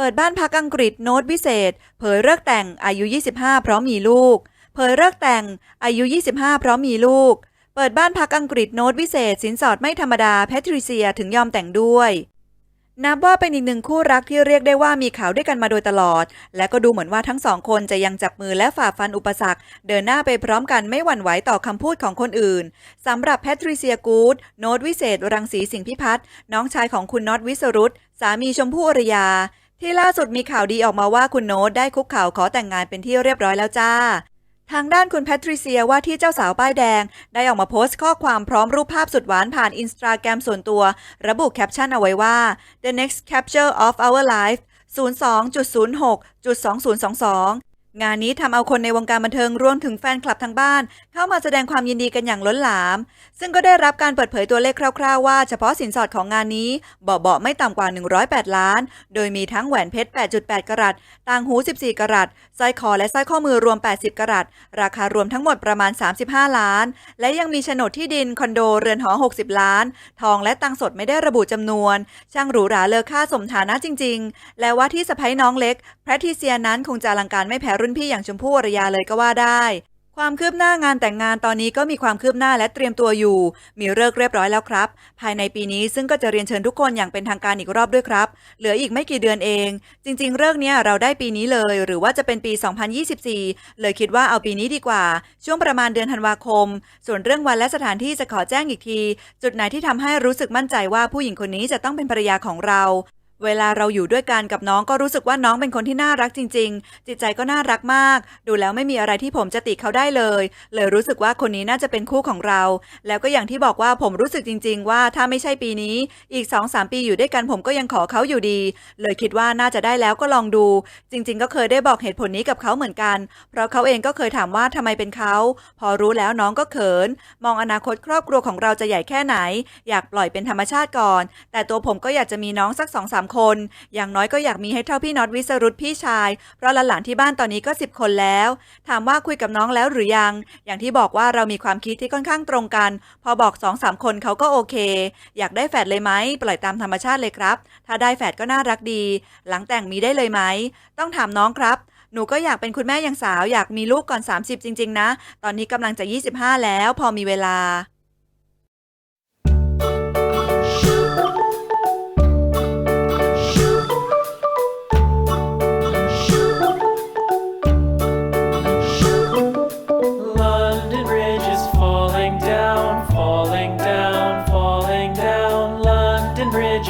เปิดบ้านพักอังกฤษโน้ตวิเศษ เผยเลิกแต่งอายุ 25เพราะมีลูก เผยเลิกแต่งอายุ 25เพราะมีลูก เปิดบ้านพักอังกฤษโน้ตวิเศษ สินสอดไม่ธรรมดาแพทริเซียถึงยอมแต่งด้วยนับว่าเป็นอีกหนึ่งคู่รักที่เรียกได้ว่ามีข่าวด้วยกันมาโดยตลอด และก็ดูเหมือนว่าทั้งสองคนจะยังจับมือและฝ่าฟันอุปสรรค เดินหน้าไปพร้อมกันไม่หวั่นไหวต่อคำพูดของคนอื่นสำหรับแพทริเซียกูดโน้ตวิเศษ รังสีสิงพิพัฒน์น้องชายของคุณน็อตวิสรุตสามีชมพู่อรยา ที่ล่าสุดมีข่าวดีออกมาว่าคุณโน้ตได้คุกเข่าขอแต่งงานเป็นที่เรียบร้อยแล้วจ้า ทางด้านคุณแพทริเซียว่าที่เจ้าสาวป้ายแดง ได้ออกมาโพสต์ข้อความพร้อมรูปภาพสุดหวานผ่านอินสตาแกรมส่วนตัว ระบุแคปชั่นเอาไว้ว่า the next capture of our life 02.06.2022 งานนี้ทำเอาคนในวงการบันเทิงรวมถึงแฟนคลับทางบ้าน เข้ามาแสดงความยินดีกันอย่างล้นหลาม ซึ่งก็ได้รับการเปิดเผยตัวเลขคร่าวๆ ว่าเฉพาะสินสอดของงานนี้เบาๆไม่ต่ำกว่า 108 ล้าน โดยมีทั้งแหวนเพชร 8.8 กรัตต่างหู 14 กรัตสร้อยคอและสร้อยข้อมือรวม 80 กรัตราคารวมทั้งหมดประมาณ 35 ล้าน และยังมีโฉนดที่ดินคอนโดเรือนหอ 60 ล้าน ทองและตังสดไม่ได้ระบุจำนวน ช่างหรูหราเลอค่าสมฐานะจริง ๆ และว่าที่สะพ้ยน้องเล็กแพทริเซียนั้นคงจะอลังการไม่แพ้รุ่นพี่อย่างชมพู่อรยาเลยก็ว่าได้ ความคืบหน้างานแต่งงานตอนนี้ก็มีความคืบหน้าและเตรียมตัวอยู่ มีเลิกเรียบร้อยแล้วครับ ภายในปีนี้ซึ่งก็จะเรียนเชิญทุกคนอย่างเป็นทางการอีกรอบด้วยครับ เหลืออีกไม่กี่เดือนเอง จริง ๆ เลิกเนี้ยเราได้ปีนี้เลย หรือว่าจะเป็นปี 2024 เลยคิดว่าเอาปีนี้ดีกว่า ช่วงประมาณเดือนธันวาคม ส่วนเรื่องวันและสถานที่จะขอแจ้งอีกที จุดไหนที่ทำให้รู้สึกมั่นใจว่าผู้หญิงคนนี้จะต้องเป็นภรรยาของเรา เวลาเราอยู่ด้วยกันกับน้องก็รู้สึกว่าน้องเป็นคนที่น่ารักจริง ๆ จิตใจก็น่ารักมาก ดูแล้วไม่มีอะไรที่ผมจะติเขาได้เลย เลยรู้สึกว่าคนนี้น่าจะเป็นคู่ของเรา แล้วก็อย่างที่บอกว่าผมรู้สึกจริง ๆ ว่าถ้าไม่ใช่ปีนี้ อีก2อสปีอยู่ด้วยกันผมก็ยังขอเขาอยู่ดี เลยคิดว่าน่าจะได้แล้วก็ลองดู จริง ๆ ก็เคยได้บอกเหตุผลนี้กับเขาเหมือนกัน เพราะเขาเองก็เคยถามว่าทำไมเป็นเขา พอรู้แล้วน้องก็เขิน มองอนาคตครอบครัวของเราจะใหญ่แค่ไหน อยากปล่อยเป็นธรรมชาติก่อน แต่ตัวผมก็อยากจะมีน้องสักสองสามคน อย่างน้อยก็อยากมีให้เท่าพี่น็อตวิสรุตพี่ชาย เพราะหลานๆที่บ้านตอนนี้ก็ 10 คนแล้ว ถามว่าคุยกับน้องแล้วหรือยัง อย่างที่บอกว่าเรามีความคิดที่ค่อนข้างตรงกัน พอบอก2อสามคนเขาก็โอเค อยากได้แฝดเลยไหมปล่อยตามธรรมชาติเลยครับ ถ้าได้แฝดก็น่ารักดี หลังแต่งมีได้เลยไหมต้องถามน้องครับหนูก็อยากเป็นคุณแม่ยังสาวอยากมีลูกก่อน 30 จริง ๆ นะ ตอนนี้กำลังจะ 25 แล้ว พอมีเวลา